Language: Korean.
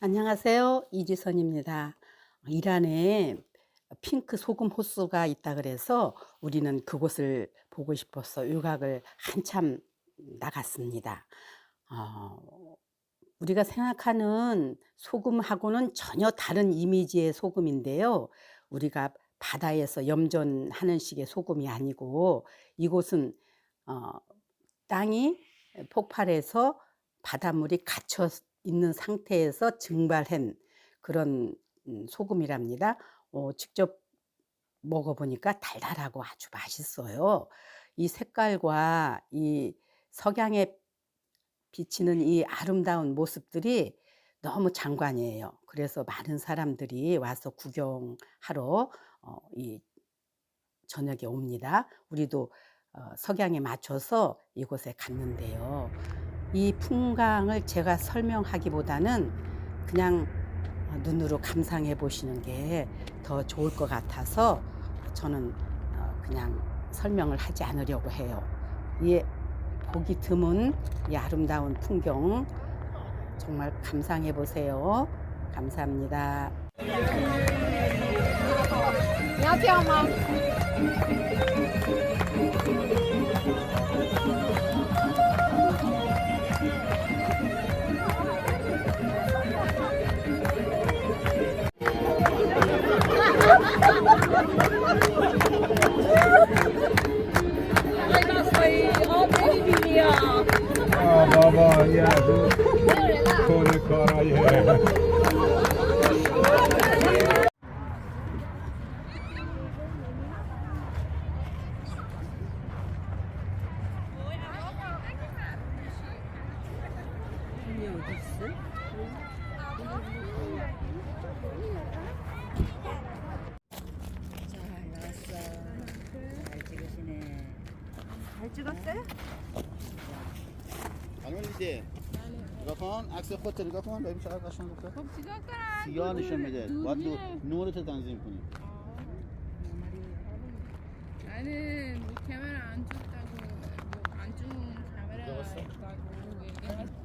안녕하세요. 이지선입니다. 이란에 핑크 소금 호수가 있다 그래서 우리는 그곳을 보고 싶어서 유학을 한참 나갔습니다. 어, 우리가 생각하는 소금하고는 전혀 다른 이미지의 소금인데요. 우리가 바다에서 염전하는 식의 소금이 아니고 이곳은 어, 땅이 폭발해서 바닷물이 갇혀 있는 상태에서 증발한 그런 음, 소금이랍니다. 어, 직접 먹어보니까 달달하고 아주 맛있어요. 이 색깔과 이 석양에 비치는 이 아름다운 모습들이 너무 장관이에요. 그래서 많은 사람들이 와서 구경하러 어, 이 저녁에 옵니다. 우리도 어, 석양에 맞춰서 이곳에 갔는데요. 이 풍광을 제가 설명하기보다는 그냥 눈으로 감상해 보시는 게 더 좋을 것 같아서 저는 어, 그냥 설명을 하지 않으려고 해요. 이 보기 드문 이 아름다운 풍경 정말 감상해 보세요. 감사합니다. Klara det. 잘 나왔어. 잘 찍으시네. 잘 찍었어요? خانم لیده نگاه کن عکس خودت نگاه کن ببین چقدر قشنگ گفته خب چیکار کنم سیاه نشون میده باید نور- نورتو تنظیم کنی 나는 뭐 카메라 안 줬다고 뭐안 준 카메라가 있다고 얘기했